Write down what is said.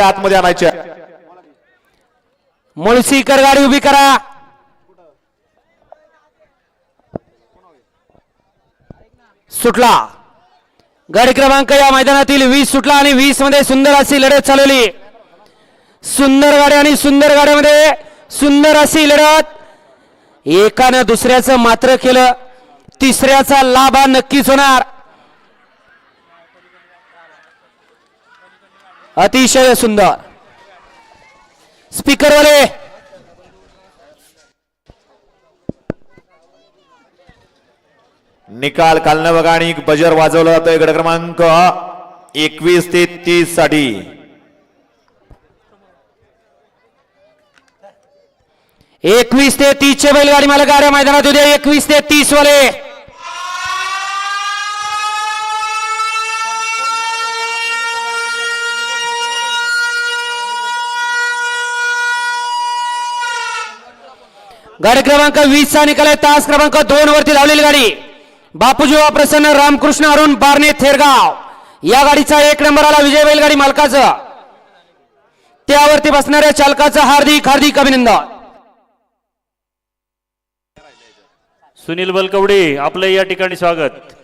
आतमध्ये आणायच्या मुळशीकर गाडी उभी करा. सुटला. गाडी क्रमांक या मैदानातील वीस सुटला आणि वीसमध्ये सुंदर अशी लढत चालवली. सुंदर गाडी आणि सुंदर गाड्यामध्ये सुंदर अशी लढत. एकानं दुसऱ्याचं मात्र केलं. तिसऱ्याचा लाभ हा नक्कीच होणार. अतिशय सुंदर. स्पीकरवाले! निकाल कालनं बघा आणि बजर वाजवलं जातोय. गड क्रमांक एकवीस ते तीससाठी. एकवीस ते तीस चे बैलगाडी मला गाड्या मैदानात उद्या एकवीस ते तीस वाले गाडी क्रमांक वीस चा निकाल आहे. तास क्रमांक दोन वरती धावलेली गाडी. बापूजी प्रसन्न रामकृष्ण अरुण बारणे थेरगाव. या गाडीचा एक नंबर आला विजय बैलगाडी मालकाचं. त्यावरती बसणाऱ्या चालकाचं हार्दिक हार्दिक अभिनंदन. सुनील बलकवडे आपलं या ठिकाणी स्वागत.